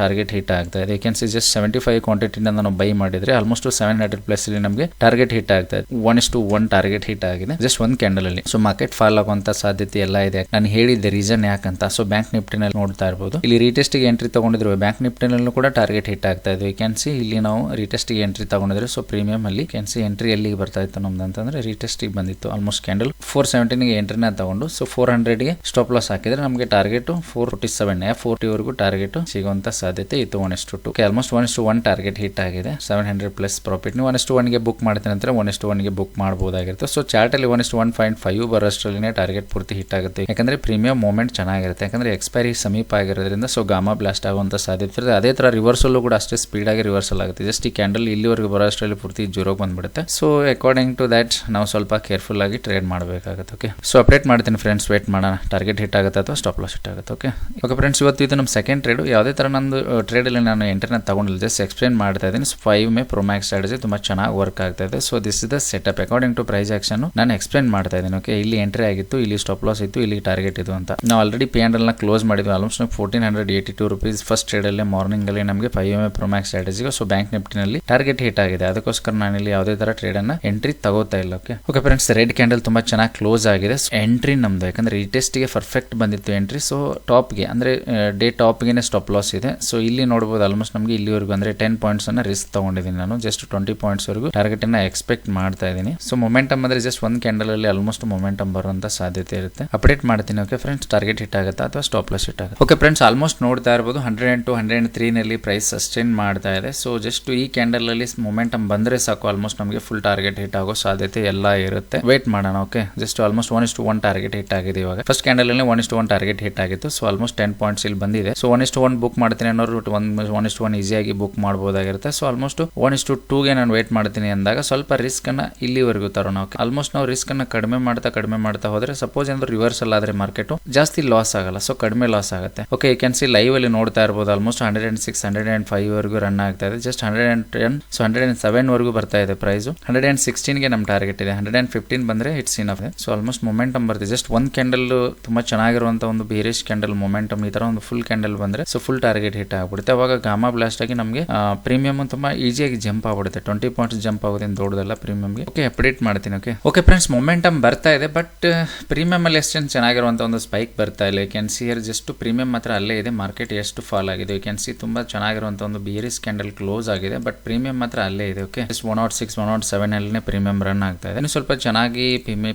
target hit ಆಗ್ತಾ ಇದೆ. ಸಿ ಜಸ್ಟ್ ಸೆವೆಂಟಿ ಫೈವ್ ಕ್ವಾಂಟಿಟಿನ ನಾವು ಬೈ ಮಾಡಿದ್ರೆ ಆಲ್ಮೋಸ್ಟ್ ಸೆವೆನ್ ಹಂಡ್ರೆಡ್ ಪ್ಲಸ್ ಇಲ್ಲಿ ನಮಗೆ ಟಾರ್ಗೆಟ್ ಹಿಟ್ ಆಗ್ತಾ ಇದೆ. One is to one target hit ಆಗಿದೆ. ಜಸ್ಟ್ ಒಂದು ಕ್ಯಾಂಡಲ್ ಅಲ್ಲಿ. ಸೊ ಮಾರ್ಕೆಟ್ ಫಾಲ್ ಆಗುವಂತ ಸಾಧ್ಯತೆ ಎಲ್ಲ ಇದೆ. ನಾನು ಹೇಳಿದ್ದೆ ರೀಸನ್ ಯಾಕಂತ ಸೊ ಬ್ಯಾಂಕ್ ನಿಫ್ಟಿನಲ್ಲಿ ನೋಡ್ತಾ ಇರಬಹುದು ಇಲ್ಲಿ ರೀಟೆಸ್ಟ್ಗೆ ಎಂಟ್ರಿ ತಗೊಂಡಿದ್ರು. ಬ್ಯಾಂಕ್ ನಿಫ್ಟಿನಲ್ಲೂ ಕೂಡ ಟಾರ್ಗೆಟ್ ಹಿಟ್ ಆಗ್ತಾ ಇದೆ. ಕ್ಯಾನ್ಸಿ ಇಲ್ಲಿ ನಾವು ರೀಟೆಸ್ಟ್ಗೆ ಎಂಟ್ರಿ ತಗೊಂಡಿದ್ರು ಸೊ ಪ್ರೀಮಿಯಂ ಅಲ್ಲಿ ಕ್ಯಾನ್ಸಿ ಎಂಟ್ರಿ ಎಲ್ಲಿಗೆ ಬರ್ತಾ ಇತ್ತು ನಮ್ದು ಅಂತಂದ್ರೆ ರೀಟೆಸ್ಟ್ಗೆ ಬಂದಿತ್ತು. ಆಲ್ಮೋಸ್ಟ್ ಕ್ಯಾಂಡಲ್ ಫೋರ್ ಸೆವೆಂಟೀನ್ಗೆ ಎಂಟ್ರಿನ ತಗೊಂಡು ಸೊ ಫೋರ್ ಹಂಡ್ರೆಡ್ಗೆ ಸ್ಟಾಪ್ ಲಾಸ್ ಹಾಕಿದ್ರೆ ನಮಗೆ target four forty seven forty ವರೆಗೂ ಟಾರ್ಗೆಟ್ ಸಿಗುವಂತ ಸಾಧ್ಯತೆ ಇತ್ತು. One to almost one to one target hit ಆಗಿದೆ. ಸೆವೆನ್ ಹಂಡ್ರೆಡ್ ಪ್ಲಸ್ ಪ್ರಾಫಿಟ್ ನೀವು ಒನ್ ಎಷ್ಟು ಒನ್ಗೆ ಬುಕ್ ಮಾಡ್ತೀನಿ ಅಂದ್ರೆ ಒನ್ ಎಷ್ಟು ಒನ್ಗೆ ಬುಕ್ ಮಾಡಬಹುದಾಗಿರುತ್ತೆ ಸೊ ಚಾರ್ಟ್ ಅಲ್ಲಿ ಒನ್ ಎಷ್ಟು ಒನ್ ಪಾಯಿಂಟ್ ಫೈವ್ ಬರೋಷ್ಟರಲ್ಲಿ ಟಾರ್ಗೆಟ್ ಪೂರ್ತಿ ಹಿಟ್ ಆಗುತ್ತೆ. ಯಾಕಂದ್ರೆ ಪ್ರೀಮಿಯಂ ಮೂಮೆಂಟ್ ಚೆನ್ನಾಗಿರುತ್ತೆ. ಯಾಕಂದ್ರೆ ಎಕ್ಸ್ಪೈರಿ ಸಮೀಪ ಆಗಿರೋದ್ರಿಂದ ಸೊ ಗಾಮಾ ಬ್ಲಾಸ್ಟ್ ಆಗುವಂತ ಸಾಧ್ಯತೆ ಇರುತ್ತೆ. ಅದೇ ತರ ರಿವರ್ಸಲ್ಲೂ ಕೂಡ ಅಷ್ಟೇ ಸ್ಪೀಡಾಗಿ ರಿವರ್ಸಲ್ ಆಗುತ್ತೆ. ಜಸ್ಟ್ ಈ ಕ್ಯಾಂಡಲ್ ಇಲ್ಲಿವರೆಗೂ ಬರೋ ಅಷ್ಟರಲ್ಲಿ ಪೂರ್ತಿ ಜೀರೋಗೆ ಬಂದ್ಬಿಡುತ್ತೆ. ಸೊ ಅಕಾರ್ಡಿಂಗ್ ಟು ದ್ಯಾಟ್ ನಾವು ಸ್ವಲ್ಪ ಕೇರ್ಫುಲ್ ಆಗಿ ಟ್ರೇಡ್ ಮಾಡಬೇಕಾಗುತ್ತೆ ಓಕೆ ಸೊ ಅಪ್ಡೇಟ್ ಮಾಡ್ತೀನಿ ಫ್ರೆಂಡ್ಸ್ ವೇಟ್ ಮಾಡೋಣ. ಟಾರ್ಗೆಟ್ ಹಿಟ್ ಆಗುತ್ತೆ ಅಥವಾ ಸ್ಟಾಪ್ ಲಾಸ್ ಹಿಟ್ ಆಗುತ್ತೆ ಓಕೆ ಓಕೆ ಫ್ರೆಂಡ್ಸ್ ಇವತ್ತು ಇದು ನಮ್ಮ ಸೆಕೆಂಡ್ ಟ್ರೇಡ್ ಯಾವುದೇ ತರ ನಂದು ಟ್ರೇಡ್ ಅಲ್ಲಿ ನಾನು ಎಂಟರ್ನ ತಗೊಂಡಿಲ್ಲ. ಜಸ್ಟ್ ಎಕ್ಸ್ಪ್ಲೇನ್ ಮಾಡ್ತಾ ಇದ್ದೀನಿ. ಫೈವ್ ಮೇ ಪ್ರೊಮ್ಯಾಕ್ಸ್ ಸ್ಟ್ರಾಟಜಿ ತುಂಬಾ ಚೆನ್ನಾಗಿ ವರ್ಕ್ ಆಗ್ತಾ ಇದೆ. So this is the setup according to price action ನಾನು ಎಕ್ಸ್ಪ್ಲೇನ್ ಮಾಡ್ತಾ ಇದ್ದೀನಿ ಓಕೆ ಇಲ್ಲಿ ಎಂಟ್ರಿ ಆಗಿತ್ತು, ಇಲ್ಲಿ ಸ್ಟಾಪ್ ಲಾಸ್ ಇತ್ತು, ಇಲ್ಲಿ ಟಾರ್ಗೆಟ್ ಇದು ಅಂತ. ನಾವು ಆಲ್ರೆಡಿ ಪಿ ಆ್ಯಂಡಲ್ನ ಕ್ಲೋಸ್ ಮಾಡಿದ್ವಿ. Almost fourteen hundred eighty two rupees first trade ಮಾರ್ನಿಂಗಲ್ಲಿ ನಮಗೆ five M A pro max ಸ್ಟ್ರಾಟಜಿಗೆ so bank ನಿಫ್ಟಿನಲ್ಲಿ ಟಾರ್ಗೆಟ್ ಹಿಟ್ ಆಗಿದೆ. ಅದಕ್ಕೋಸ್ಕರ ನಾನು ಇಲ್ಲಿ ಯಾವುದೇ ತರ ಟ್ರೇಡ್ ಅನ್ನ ಎಂಟ್ರಿ ತಗೋತಾ ಇಲ್ಲ okay? Okay friends red candle ತುಂಬಾ ಚೆನ್ನಾಗಿ ಕ್ಲೋಸ್ ಆಗಿದೆ. ಎಂಟ್ರಿ ನಮ್ದು. ಯಾಕಂದ್ರೆ ಈ ಗೆ ಪರ್ಫೆಕ್ಟ್ ಬಂದಿತ್ತು ಎಂಟ್ರಿ ಸೊ ಟಾಪ್ಗೆ, ಅಂದ್ರೆ ಡೇ ಟಾಪ್ಗೆ ಸ್ಟಾಪ್ ಲಾಸ್ ಇದೆ. ಸೊ ಇಲ್ಲಿ ನೋಡಬಹುದು ಆಲ್ಮೋಸ್ಟ್ ನಮಗೆ ಇಲ್ಲಿವರೆಗೂ ಅಂದ್ರೆ ಟೆನ್ ಪಾಯಿಂಟ್ಸ್ ಅನ್ನ ರಿಸ್ಕ್ ತಗೊಂಡಿದ್ದೀನಿ ನಾನು. ಜಸ್ಟ್ ಟ್ವೆಂಟಿ ಪಾಯಿಂಟ್ಸ್ ವರೆಗೂ ಟಾರ್ಗೆಟ್ ಅನ್ನ ಎಕ್ಸ್ಪೆಕ್ಟ್ ಮಾಡ್ತಾ ಇದ್ದೀನಿ. ಸೊ ಮೊಮೆಂಟಮ್ ಅಂದ್ರೆ ಜಸ್ಟ್ ಒಂದು ಕ್ಯಾಂಡಲ್ ಅಲ್ಲಿ ಆಲ್ಮೋಸ್ಟ್ ಮೊಮೆಂಟಮ್ ಬರುವಂತ ಸಾಧ್ಯತೆ ಇರುತ್ತೆ. ಅಪ್ಡೇಟ್ ಮಾಡ್ತೀನಿ ಓಕೆ ಫ್ರೆಂಡ್ಸ್ ಟಾರ್ಗೆಟ್ ಹಿಟ್ ಆಗುತ್ತಾ ಅಥವಾ ಸ್ಟಾಪ್ ಲಾಸ್ ಹಿಟ್ ಆಗುತ್ತೆ? ಓಕೆ ಫ್ರೆಂಡ್ಸ್ ಆಲ್ಮೋಸ್ಟ್ ನೋಡ್ತಾ ಇರಬಹುದು hundred and two hundred and three ನಲ್ಲಿ ಪ್ರೈಸ್ ಸಸ್ಟೈನ್ ಮಾಡ್ತಾ ಇದೆ. ಸೊ ಜಸ್ಟ್ ಈ ಕ್ಯಾಂಡಲ್ ಅಲ್ಲಿ ಮೊಮೆಂಟಮ್ ಬಂದ್ರೆ ಸಾಕು. ಆಲ್ಮೋಸ್ಟ್ ನಮಗೆ ಫುಲ್ ಟಾರ್ಗೆಟ್ ಹಿಟ್ ಆಗೋ ಸಾಧ್ಯತೆ ಎಲ್ಲ ಇರುತ್ತೆ. ವೇಟ್ ಮಾಡೋಣ ಓಕೆ ಜಸ್ಟ್ ಆಲ್ಮೋಸ್ಟ್ ಒನ್ ಇಷ್ಟು ಒನ್ ಟಾರ್ಗೆಟ್ ಹಿಟ್ ಆಗಿದೆ ಇವಾಗ. ಫಸ್ಟ್ ಕ್ಯಾಂಡಲ್ ಅಲ್ಲಿ ಒನ್ ಇಷ್ಟು ಒನ್ ಟಾರ್ಗೆಟ್ ಹಿಟ್ ಆಗಿತ್ತು. ಸೊ ಆಲ್ಮೋಸ್ಟ್ ಟೆನ್ ಪಾಯಿಂಟ್ಸ್ ಇಲ್ಲಿ ಬಂದಿದೆ. ಸೊ ಒನ್ ಇಷ್ಟು ಒನ್ ಬುಕ್ ಮಾಡ್ತೀನಿ ಅನ್ನೋರು ಒನ್ ಒನ್ ಇಷ್ಟು ಒನ್ ಈಸಿಯಾಗಿ ಬುಕ್ ಮಾಡಬಹುದಾಗಿರುತ್ತೆ ಸೊ ಆಲ್ಮೋಸ್ಟ್ ಒನ್ ಇಷ್ಟು ಟೂಗೆ ನಾನು ವೇಟ್ ಮಾಡ್ತೀನಿ ಅಂದಾಗ ಸ್ವಲ್ಪ ರಿಸ್ಕ್ ಅನ್ನ ಇಲ್ಲಿವರೆಗೂ ತರೋಣ ಆಲ್ಮೋಸ್ಟ್ ನಾವು ರಿಸ್ಕ್ ಅನ್ನ ಕಡಿಮೆ ಮಾಡ್ತಾ ಕಡಿಮೆ ಮಾಡ್ತಾ ಹೋದ್ರೆ ಸಪೋಸ್ ಏನಾದ್ರು ರಿವರ್ಸಲ್ ಆದ್ರೆ ಮಾರ್ಕೆಟ್ ಜಾಸ್ತಿ ಲಾಸ್ ಆಗಲ್ಲ. ಸೊ ಕಡಿಮೆ ಲಾಸ್ ಆಗುತ್ತೆ. Okay you can see live ಅಲ್ಲಿ ನೋಡ್ತಾ ಇರಬಹುದು almost hundred and six hundred and five ವರೆಗೂ ರನ್ ಆಗ್ತಾ ಇದೆ. Just hundred and ten so hundred and seven ವರೆಗೂ ಬರ್ತಾ ಇದೆ ಪ್ರೈಸ್ ಹಂಡ್ರೆಡ್ ಅಂಡ್ ಸಿಕ್ಸ್ಟೀನ್ಗೆ ನಮ್ಮ ಟಾರ್ಗೆಟ್ ಇದೆ. ಹಂಡ್ರೆಡ್ ಅಂಡ್ ಫಿಫ್ಟೀನ್ ಬಂದ್ರೆ it's enough so almost momentum ಬರ್ತಿದೆ ಜಸ್ಟ್ ಒಂದು ಕ್ಯಾಂಡಲ್ ತುಂಬಾ ಚೆನ್ನಾಗಿರುವಂತ ಒಂದು ಬೇರಿಶ್ ಕ್ಯಾಂಡಲ್ ಮೊಮೆಂಟಮ್ ಈ ತರ ಒಂದು ಫುಲ್ ಕ್ಯಾಂಡಲ್ ಬಂದ್ರೆ ಸೊ ಫುಲ್ ಟಾರ್ಗೆಟ್ ಹಿಟ್ ಆಗ್ಬಿಡುತ್ತೆ. ಅವಾಗ ಗಾಮಾ ಬ್ಲಾಸ್ಟ್ ಆಗಿ ನಮಗೆ ಪ್ರೀಮಿಯಂ ತುಂಬಾ ಈಸಿಯಾಗಿ ಜಂಪ್ ಆಗ್ಬಿಡುತ್ತೆ. ಟ್ವೆಂಟಿ ಪಾಯಿಂಟ್ಸ್ ಜಂಪ್ ಆಗೋದೇನು ದೊಡ್ಡದಲ್ಲ ಪ್ರೀಮಿಯಂಗೆ ಓಕೆ ಅಪ್ಡೇಟ್ ಮಾಡ್ತೀನಿ ಓಕೆ ಓಕೆ ಫ್ರೆಂಡ್ಸ್ ಮೊಮೆಂಟಮ್ ಬರ್ತಾ ಇದೆ ಬಟ್ ಪ್ರೀಮಿಯಂ ಅಲ್ಲಿ ಎಷ್ಟೊಂದು ಚೆನ್ನಾಗಿರುವಂತ ಒಂದು ಸ್ಪೈಕ್ ಬರ್ತಾ ಇಲ್ಲ. You can see here just premium ಮಾತ್ರ ಅಲ್ಲೇ ಇದೆ. ಮಾರ್ಕೆಟ್ ಎಷ್ಟು ಫಾಲ್ ಆಗಿದೆ. ಯು ಕ್ಯಾನ್ ಸಿ ತುಂಬಾ ಚೆನ್ನಾಗಿರುವಂಥ ಒಂದು ಬೇರಿಸ್ ಕ್ಯಾಂಡಲ್ ಕ್ಲೋಸ್ ಆಗಿದೆ. ಬಟ್ ಪ್ರೀಮಿಯಂ ಮಾತ್ರ ಅಲ್ಲೇ ಇದೆ okay just one nought six one nought seven ಅಲ್ಲಿ ಪ್ರೀಮಿಯಂ ರನ್ ಆಗ್ತಾ ಇದೆ. ಸ್ವಲ್ಪ ಚೆನ್ನಾಗಿ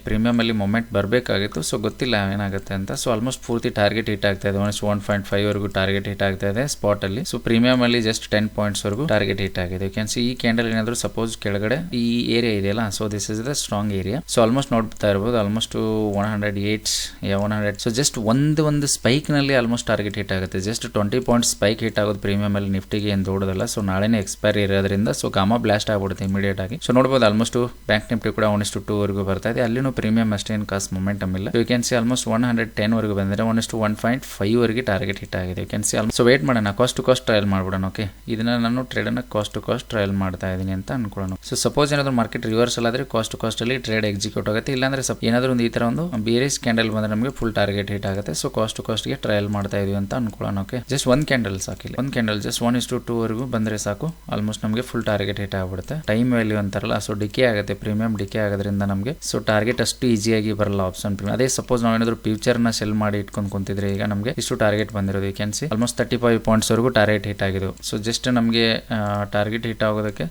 ಪ್ರೀಮಿಯಂ ಅಲ್ಲಿ ಮೊಮೆಂಟ್ ಬರಬೇಕಾಗಿತ್ತು. ಸೊ ಗೊತ್ತಿಲ್ಲ ಏನಾಗುತ್ತೆ ಅಂತ. ಸೊ ಆಲ್ಮೋಸ್ಟ್ ಪೂರ್ತಿ ಟಾರ್ಗೆಟ್ ಹಿಟ್ ಆಗ್ತಾ ಇದೆ. ಒನ್ ಒನ್ ಪಾಯಿಂಟ್ ಫೈವ್ ವರೆಗೂ ಟಾರ್ಗೆಟ್ ಹಿಟ್ ಆಗ್ತಾ ಇದೆ ಸ್ಪಾಟ್ ಅಲ್ಲಿ. ಸೊ ಪ್ರೀಮಿಯಂ ಅಲ್ಲಿ ಜಸ್ಟ್ ಟೆನ್ ಪಾಯಿಂಟ್ಸ್ ವರೆಗೂ ಟಾರ್ಗೆಟ್ ಹಿಟ್ ಆಗಿದೆ. ಯು ಕ್ಯಾನ್ ಸಿ ಈ ಕ್ಯಾಂಡಲ್ ಏನಾದರೂ ಸಪೋಸ್ ಕೆಳಗಡೆ ಈ ಏರಿಯಾ ಇದೆಯಲ್ಲ? So this is the strong area so almost ನೋಡ್ತಾ ಇರ್ಬೋದು. Almost one hundred eight one hundred so just ಒಂದು ಒಂದು ಸ್ಪೈಕ್ನಲ್ಲಿ ಆಲ್ಮೋಸ್ಟ್ ಟಾರ್ಗೆಟ್ ಹಿಟ್ ಆಗುತ್ತೆ. Just twenty point spike hit ಆಗೋದು ಪ್ರೀಮಿಯಂ ಅಲ್ಲಿ ನಿಫ್ಟಿಗೆ ಏನು ದೊಡ್ಡದಲ್ಲ. ಸೊ ನಾಳೆನೇ ಎಕ್ಸ್ಪೈರ್ ಇರೋದ್ರಿಂದ ಸೊ ಗಾಮ ಬ್ಲಾಸ್ಟ್ ಆಗ್ಬಿಡುತ್ತೆ ಇಮಿಡಿಯೇಟ್ ಆಗಿ. ಸೊ ನೋಡಬಹುದು ಆಲ್ಮೋಸ್ಟ್ ಬ್ಯಾಂಕ್ ನಿಫ್ಟಿ ಕೂಡ ಒನ್ ಇಷ್ಟು ಟೂ ವರೆಗೂ ಬರ್ತಾ ಇದೆ. ಅಲ್ಲಿನೂ ಪ್ರೀಮಿಯಂ ಅಷ್ಟೇನು ಕಾಸ್ಟ್ ಮೊಮೆಂಟಮ್ ಇಲ್ಲ. You can see almost one hundred ten ವರೆಗೂ ಬಂದರೆ ಒನ್ ಇಷ್ಟು ಒನ್ ಪಾಯಿಂಟ್ ಫೈವ್ ವರೆಗೆ ಟಾರ್ಗೆಟ್ ಹಿಟ್ ಆಗಿದೆ. You can see so wait ಮಾಡೋಣ. ಕಾಸ್ಟ್ ಟು ಕಾಸ್ಟ್ ಟ್ರಯಲ್ ಮಾಡ್ಬಿಡೋಣ ಓಕೆ ಇದನ್ನ ನಾನು ಟ್ರೇಡ್ ಅನ್ನ ಕಾಸ್ಟ್ ಟು ಕಾಸ್ಟ್ ಟ್ರಯಲ್ ಮಾಡ್ತಾ ಇದ್ದೀನಿ ಅಂತ ಅನ್ಕೊಳ್ಳೋಣ. ಸೊ ಸಪೋಸ್ ಏನಾದ್ರು ಮಾರ್ಕೆಟ್ ರಿವರ್ಸಲ್ ಆದ್ರೆ ಕಾಸ್ಟ್ ಟು ಕಾಸ್ಟ್ ಅಲ್ಲಿ ಟ್ರೇಡ್ ಎಕ್ಸಿಕ್ಯೂಟ್ ಆಗುತ್ತೆ. ಇಲ್ಲಾಂದ್ರೆ ಏನಾದ್ರು ಒಂದು ಈ ತರ ಒಂದು ಬೇರೆ ಸ್ಕ್ಯಾಂಡಲ್ ಬಂದ್ರೆ ನಮಗೆ ಫುಲ್ ಟಾರ್ಗೆಟ್ ಹಿಟ್ ಆಗುತ್ತೆ. ಸೊ ಕಾಸ್ಟ್ ಟು ಕಾಸ್ಟ್ಗೆ ಟ್ರಯಲ್ ಮಾಡ್ತಾ ಇದೀವಿ ಅಂತ ಅನ್ಕೊಳ್ಳೋಣ ಓಕೆ ಜಸ್ಟ್ ಒಂದ್ ಕ್ಯಾಂಡಲ್ ಸಾಕಿಲ್ಲ. ಒಂದ್ candle just one is to two ವರೆಗೂ ಬಂದ್ರೆ ಸಾಕು. ಆಲ್ಮೋಸ್ಟ್ ನಮಗೆ ಫುಲ್ ಟಾರ್ಗೆಟ್ ಹಿಟ್ ಆಗ್ಬಿಡುತ್ತೆ. ಟೈಮ್ ವ್ಯಾಲ್ಯೂ ಅಂತಾರಲ್ಲ ಸೊ ಡಿಕೆ ಆಗುತ್ತೆ. ಪ್ರೀಮಿಯಂ ಡಿಕೆ ಆಗೋದ್ರಿಂದ ನಮಗೆ ಸೊ ಟಾರ್ಗೆಟ್ ಅಷ್ಟು ಈಸಿಯಾಗಿ ಬರಲ್ಲ ಆಪ್ಷನ್ ಪ್ರೀಮಿಯಂ ಅದೇ ಸಪೋಸ್ ನಾವೇನಾದ್ರು ಫ್ಯೂಚರ್ನ ಸೆಲ್ ಮಾಡಿ ಇಟ್ಕೊಂಡು ಕುಂತಿದ್ರೆ ಈಗ ನಮಗೆ ಇಷ್ಟು ಟಾರ್ಗೆಟ್ ಬಂದಿರೋದು you can see almost thirty five points ವರೆಗೂ ಟಾರ್ಗೆಟ್ ಹಿಟ್ ಆಗಿದೆ. ಸೊ ಜಸ್ಟ್ ನಮಗೆ ಟಾರ್ಗೆಟ್ ಹಿಟ್ ಆಗೋದಕ್ಕೆ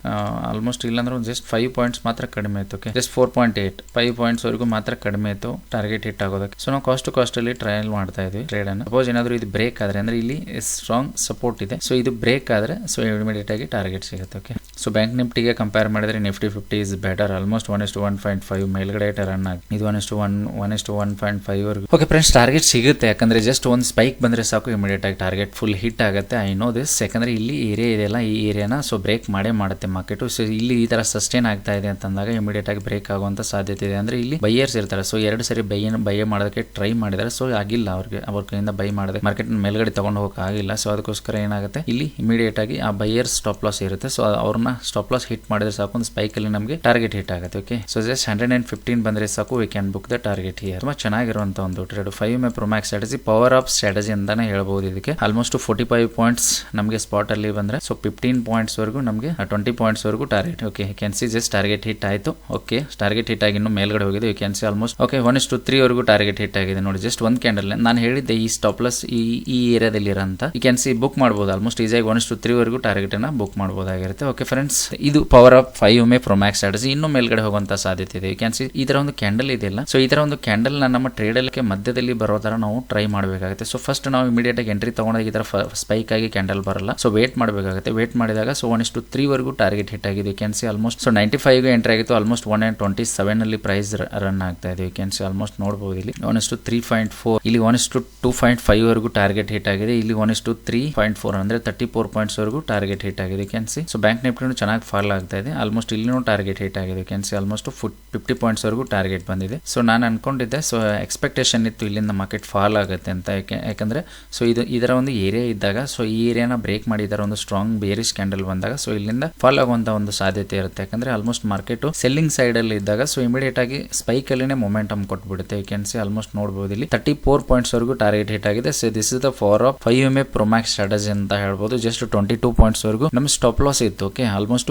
ಆಲ್ಮೋಸ್ಟ್ ಇಲ್ಲಾಂದ್ರೆ ಜಸ್ಟ್ ಫೈವ್ ಪಾಯಿಂಟ್ಸ್ ಮಾತ್ರ ಕಡಿಮೆ ಇತ್ತು just four point eight five points ವರೆಗೂ ಮಾತ್ರ ಕಡಿಮೆ ಇತ್ತು ಟಾರ್ಗೆಟ್ ಹಿಟ್ ಆಗೋದಕ್ಕೆ. ಸೊ ನಾವು ಕಾಸ್ಟ್ ಟು ಕಾಸ್ಟ್ ಅಲ್ಲಿ ಟ್ರಯಲ್ ಮಾಡ್ತಾ ಇದ್ವಿ ಟ್ರೇಡ್ ಅನ್ನು. ಸಪೋಸ್ ಏನಾದ್ರು ಇದು ಬ್ರೇಕ್ ಆದ್ರೆ, ಅಂದ್ರೆ ಇಲ್ಲಿ ಸ್ಟ್ರಾಂಗ್ ಸಪೋರ್ಟ್ ಇದೆ. ಸೊ ಇದು ಬ್ರೇಕ್ ಆದ್ರೆ ಸೊ ಇಮಿಡಿಯೇಟ್ ಆಗಿ ಟಾರ್ಗೆಟ್ ಸಿಗುತ್ತೆ ಓಕೆ ಸೊ ಬ್ಯಾಂಕ್ ನಿಫ್ಟಿಗೆ ಕಂಪೇರ್ ಮಾಡಿದ್ರೆ Nifty fifty is better almost one ಇಷ್ಟು ಒನ್ ಪಾಯಿಂಟ್ ಫೈವ್ ಮೇಲ್ಗಡೆ ರನ್ ಆಗಿ. ಇದು ಒನ್ ಇಷ್ಟು ಒನ್ ಒನ್ ಇಷ್ಟು one point five okay friends target ಸಿಗುತ್ತೆ. ಯಾಕಂದ್ರೆ ಜಸ್ಟ್ ಒಂದು ಸ್ಪೈಕ್ ಬಂದ್ರೆ ಸಾಕು ಇಮಿಡಿಯೇಟ್ ಆಗಿ ಟಾರ್ಗೆಟ್ ಫುಲ್ ಹಿಟ್ ಆಗುತ್ತೆ. ಐ ನೋ ದಿಸ್ ಯಾಕಂದ್ರೆ ಇಲ್ಲಿ ಏರಿಯಾ ಇದೆಯಲ್ಲ ಈ ಏರಿಯಾನ ಸೊ ಬ್ರೇಕ್ ಮಾಡೇ ಮಾಡುತ್ತೆ ಮಾರ್ಕೆಟ್ ಸೊ ಇಲ್ಲಿ ಈ ತರ ಸಸ್ಟೈನ್ ಆಗ್ತಾ ಇದೆ ಅಂತಂದಾಗ ಇಮಿಡಿಯೇಟ್ ಆಗಿ ಬ್ರೇಕ್ ಆಗುವಂತ ಸಾಧ್ಯತೆ ಇದೆ. ಅಂದ್ರೆ ಇಲ್ಲಿ ಬೈಯರ್ಸ್ ಇರ್ತಾರೆ. ಸೊ ಎರಡು ಸರಿ ಬೈ ಬೈ ಮಾಡೋದಕ್ಕೆ ಟ್ರೈ ಮಾಡಿದ್ದಾರೆ. ಸೊ ಆಗಿಲ್ಲ. ಅವ್ರಿಗೆ ಅವ್ರ ಕೈಯಿಂದ ಬೈ ಮಾಡಿದ್ರೆ ಮಾರ್ಕೆಟ್ ಮೇಲ್ಗಡೆ ತಗೊಂಡು ಹೋಗಕ್ಕೆ ಆಗಿಲ್ಲ. ಸೊ ಅದಕ್ಕೋಸ್ಕರ ಏನಾಗುತ್ತೆ? ಇಲ್ಲಿ ಇಮಿಡಿಯೇಟ್ ಆಗಿ ಆ ಬೈಯರ್ ಸ್ಟಾಪ್ ಲಾಸ್ ಇರುತ್ತೆ. ಸೊ ಅವ್ರನ್ನ ಸ್ಟಾಪ್ ಲಾಸ್ ಹಿಟ್ ಮಾಡಿದ್ರೆ ಸಾಕು. ಒಂದು ಸ್ಪೈಕ್ ಅಲ್ಲಿ ನಮಗೆ ಟಾರ್ಗೆಟ್ ಹಿಟ್ ಆಗುತ್ತೆ okay so just hundred and fifteen ಬಂದ್ರೆ ಸಾಕು. We can book the target here ತುಂಬಾ ಚೆನ್ನಾಗಿರುವಂತ ಒಂದು trade five EMA pro max strategy power of strategy ಅಂತಾನೆ ಹೇಳ್ಬಹುದು ಇದಕ್ಕೆ. ಆಲ್ಮೋಸ್ಟ್ ಫೋರ್ಟಿ ಫೈವ್ ಪಾಯಿಂಟ್ಸ್ ನಮಗೆ ಸ್ಪಾಟ್ ಅಲ್ಲಿ ಬಂದ್ರೆ ಸೊ ಫಿಫ್ಟೀನ್ ಪಾಯಿಂಟ್ಸ್ ವರೆಗೂ ನಮಗೆ ಟ್ವೆಂಟಿ ಪಾಯಿಂಟ್ಸ್ ವರೆಗೂ target okay can see just target hit ಆಯ್ತು ಓಕೆ ಟಾರ್ಗೆಟ್ ಹಿಟ್ ಆಗಿ ಇನ್ನು ಮೇಲ್ಗಡೆ ಹೋಗಿದೆ. You can see almost okay one is to three ವರೆಗೂ ಟಾರ್ಗೆಟ್ ಹಿಟ್ ಆಗಿದೆ. ನೋಡಿ ಜಸ್ಟ್ ಒಂದು ಕ್ಯಾಂಡಲ್ ನಾನು ಹೇಳಿದ್ದೆ ಈ ಸ್ಟಾಪ್ಲಸ್ ಈ ಈ ಏರಿಯಾದಲ್ಲಿ ಇರೋಂತ ಈ ಕ್ಯಾನ್ ಸಿ ಬುಕ್ ಮಾಡಬಹುದು ಆಲ್ಮೋಸ್ಟ್ ಈಸಿಯಾಗಿ ಒನ್ ಟು ತ್ರೀ ವರೆಗೂ ಟಾರ್ಗೆಟ್ ಅನ್ನ ಬುಕ್ ಮಾಡಬಹುದಾಗಿರುತ್ತೆ ಓಕೆ ಫ್ರೆಂಡ್ಸ್ ಇದು power of five EMA pro max strategy ಇನ್ನು ಮೇಲ್ಗಡೆ ಹೋಗುವಂತ ಸಾಧ್ಯತೆ ಇದೆ. ಯು ಕ್ಯಾನ್ ಸಿ ಈ ತರ ಒಂದು ಕ್ಯಾಂಡಲ್ ಇದೆಯಲ್ಲ. ಸೊ ಈ ತರ ಒಂದು ಕ್ಯಾಂಡಲ್ ನಮ್ಮ ಟ್ರೇಡ್ ಅಲ್ಲಿ ಮಧ್ಯದಲ್ಲಿ ಬರೋ ತರ ನಾವು ಟ್ರೈ ಮಾಡಬೇಕಾಗುತ್ತೆ. ಸೊ ಫಸ್ಟ್ ನಾವು ಇಮಿಡಿಯೇಟ್ ಆಗಿ ಎಂಟ್ರಿ ತಗೊಂಡಾಗ ಈ ತರ ಸ್ಪೈಕ್ ಆಗಿ ಕ್ಯಾಂಡಲ್ ಬರಲ್ಲ. ಸೊ ವೇಟ್ ಮಾಡಬೇಕಾಗುತ್ತೆ. ವೇಟ್ ಮಾಡಿದಾಗ ಸೊ ಒನ್ ಇಷ್ಟು ತ್ರೀ ವರೆಗೂ ಟಾರ್ಗೆಟ್ ಹಿಟ್ ಆಗಿದೆ. Can see almost so ninety five entry ಆಗಿತ್ತು. Almost one and twenty seven ಅಲ್ಲಿ ಪ್ರೈಸ್ ರನ್ ಆಗ್ತಾ ಇದೆ. ಕ್ಯಾನ್ ಸಿ ಆಲ್ಮೋಸ್ಟ್ ನೋಡಬಹುದು ಇಲ್ಲಿ. ಒನ್ ಇಷ್ಟು ತ್ರೀ ಪಾಯಿಂಟ್ ಫೋರ್ ಇಲ್ಲಿ ಒನ್ ಇಷ್ಟು ಟೂ ಪಾಯಿಂಟ್ ಫೈವ್ ವರೆಗೂ ಟಾರ್ಗೆಟ್ ಹಿಟ್ ಆಗಿದೆ. ಇಲ್ಲಿ ಒನ್ ಇಷ್ಟು ತ್ರೀ ಪಾಯಿಂಟ್ ಫೋರ್ ಅಂದ್ರೆ ತರ್ಟಿ ಫೋರ್ ಪಾಯಿಂಟ್ಸ್ ವರೆಗೂ ಟಾರ್ಗೆಟ್ ಹಿಟ್ ಆಗಿದೆ ಕ್ಯಾನ್ ಸಿ ಸೊ ಬ್ಯಾಂಕ್ ನಿಫ್ಟಿನೂ ಚೆನ್ನಾಗಿ ಫಾಲ್ ಆಗ್ತಾ ಇದೆ. ಆಲ್ಮೋಸ್ಟ್ ಇಲ್ಲಿನೂ ಟಾರ್ಗೆಟ್ ಹಿಟ್ ಆಗಿದೆ can see almost fifty points ವರೆಗೂ ಟಾರ್ಗೆಟ್ ಬಂದಿದೆ. ಸೊ ನಾನು ಅನ್ಕೊಂಡಿದ್ದೆ ಸೊ ಎಕ್ಸ್ಪೆಕ್ಟೇಷನ್ ಇತ್ತು ಇಲ್ಲಿಂದ ಮಾರ್ಕೆಟ್ ಫಾಲ್ ಆಗುತ್ತೆ ಅಂತ. ಯಾಕೆಂದ್ರೆ ಸೊ ಇದು, ಇದರ ಒಂದು ಏರಿಯಾ ಇದ್ದಾಗ ಸೊ ಈ ಏರಿಯಾನ ಬ್ರೇಕ್ ಮಾಡಿ ಇದರ ಒಂದು ಸ್ಟ್ರಾಂಗ್ ಬೇರಿಸ್ ಕ್ಯಾಂಡಲ್ ಬಂದಾಗ ಸೊ ಇಲ್ಲಿಂದ ಫಾಲ್ ಆಗುವಂತ ಒಂದು ಸಾಧ್ಯತೆ ಇರುತ್ತೆ. ಯಾಕಂದ್ರೆ ಆಲ್ಮೋಸ್ಟ್ ಮಾರ್ಕೆಟ್ ಸೆಲ್ಲಿಂಗ್ ಸೈಡ್ ಅಲ್ಲಿ ಇದ್ದಾಗ ಸೊ ಇಮಿಡಿಯೇಟ್ ಆಗಿ ಸ್ಪೈಕ್ ಅಲ್ಲಿನೇ ಮೊಮೆಂಟಮ್ ಕೊಟ್ಬಿಡುತ್ತೆ ಯು ಕ್ಯಾನ್ ಸಿ ಆಲ್ಮೋಸ್ಟ್ ನೋಡಬಹುದು ಇಲ್ಲಿ. ತರ್ಟಿ ಫೋರ್ ಪಾಯಿಂಟ್ಸ್ ವರೆಗೂ ಟಾರ್ಗೆಟ್ ಹಿಟ್ ಆಗಿದೆ. So this is the power of five M A pro max strategy ಅಂತ ಹೇಳ್ಬೋದು. ಜಸ್ಟ್ ಟ್ವೆಂಟಿ ಟೂ ಪಾಯಿಂಟ್ಸ್ ವರೆಗೂ ನಮ್ಮ ಸ್ಟಾಪ್ ಲಾಸ್ ಇತ್ತು okay almost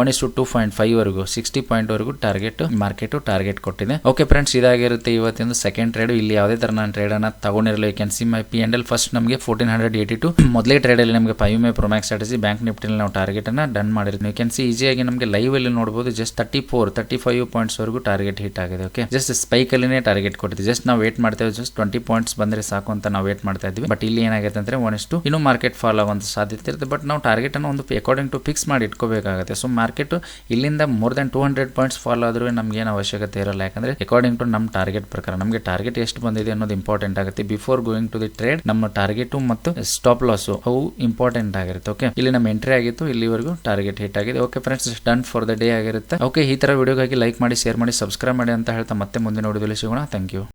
one is to two point five ವರೆಗೂ sixty point ವರೆಗೂ target market target ಕೊಟ್ಟಿದೆ. Okay friends ಇದಾಗಿರುತ್ತೆ ಇವತ್ತಿನ ಸೆಕೆಂಡ್ ಟ್ರೇಡ್ ಇಲ್ಲಿ ಯಾವುದೇ ತರ ನಾನು ಟ್ರೇಡ್ ಅನ್ನ ತಗೊಂಡಿರಲಿಲ್ಲ you can see my P and L first ನಮಗೆ ಫೋರ್ಟೀನ್ ಹಂಡ್ರೆಡ್ ಏಯ್ಟಿ ಟು ಮೊದಲೇ ಟ್ರೇಡ್ ಅಲ್ಲಿ ನಮಗೆ five EMA pro max strategy bank ನಿಫ್ಟಿನಲ್ಲಿ ನಾವು ಟಾರ್ಗೆಟ್ ಅನ್ನ ಡನ್ ಮಾಡಿರ್ತೀವಿ. ಯು ಕ್ಯಾನ್ ಸಿ ಈಸಿಯಾಗಿ ನಮಗೆ ಲೈವ್ ಅಲ್ಲಿ ನೋಡಬಹುದು just thirty four thirty five points ವರೆಗೂ ಟಾರ್ಗೆಟ್ ಹಿಟ್ ಆಗಿದೆ ಓಕೆ ಜಸ್ಟ್ ಸ್ಪೈಕ್ ಅಲ್ಲಿನೇ ಟಾರ್ಗೆಟ್ ಕೊಟ್ಟಿದೆ ಜಸ್ಟ್ ನಾವು ವೇಟ್ ಮಾಡ್ತೇವೆ ಜಸ್ಟ್ ಪಾಯಿಂಟ್ಸ್ ಬಂದ್ರೆ ಸಾಕು ಅಂತ ನಾವು ವೇಟ್ ಮಾಡ್ತಾ ಇದ್ವಿ. ಬಟ್ ಇಲ್ಲಿ ಏನಾಗುತ್ತೆ ಅಂದ್ರೆ ಒಂದಿಷ್ಟು ಇನ್ನು ಮಾರ್ಕೆಟ್ ಫಾಲ್ ಆಗುವಂತ ಸಾಧ್ಯತೆ ಇರುತ್ತೆ. ಬಟ್ ನಾವು ಟಾರ್ಗೆಟ್ ಅನ್ನು ಒಂದು ಅಕಾರ್ಡಿಂಗ್ ಟು ಫಿಕ್ಸ್ ಮಾಡಿ ಇಟ್ಕೋಬೇಕಾಗುತ್ತೆ. ಸೊ ಮಾರ್ಕೆಟ್ ಇಲ್ಲಿಂದ more than two hundred points fall ಆದ್ರೂ ನಮ್ಗೆ ಏನು ಅವಶ್ಯಕತೆ ಇರಲ್ಲ. ಯಾಕಂದ್ರೆ ಅಕಾರ್ಡಿಂಗ್ ಟು ನಮ್ಮ ಟಾರ್ಗೆಟ್ ಪ್ರಕಾರ ನಮಗೆ ಟಾರ್ಗೆಟ್ ಎಷ್ಟು ಬಂದಿದೆ ಅನ್ನೋದು ಇಂಪಾರ್ಟೆಂಟ್ ಆಗುತ್ತೆ. Before going to the trade ನಮ್ಮ ಟಾರ್ಗೆಟ್ ಮತ್ತು ಸ್ಟಾಪ್ ಲಾಸ್ ಅವು ಇಂಪಾರ್ಟೆಂಟ್ ಆಗಿರುತ್ತೆ. ಓಕೆ ಇಲ್ಲಿ ನಮ್ಮ ಎಂಟ್ರಿ ಆಗಿತ್ತು. ಇಲ್ಲಿವರೆಗೂ ಟಾರ್ಗೆಟ್ ಹಿಟ್ ಆಗಿದೆ. Okay friends done for the day ಆಗಿರುತ್ತೆ. ಓಕೆ ಈ ತರ ವಿಡಿಯೋಗಾಗಿ ಲೈಕ್ ಮಾಡಿ ಶೇರ್ ಮಾಡಿ ಸಬ್ಸ್ಕ್ರೈಬ್ ಮಾಡಿ ಅಂತ ಹೇಳ್ತಾ ಮತ್ತೆ ಮುಂದಿನ ವಿಡಿಯೋದಲ್ಲಿ ಸಿಗೋಣ. Thank you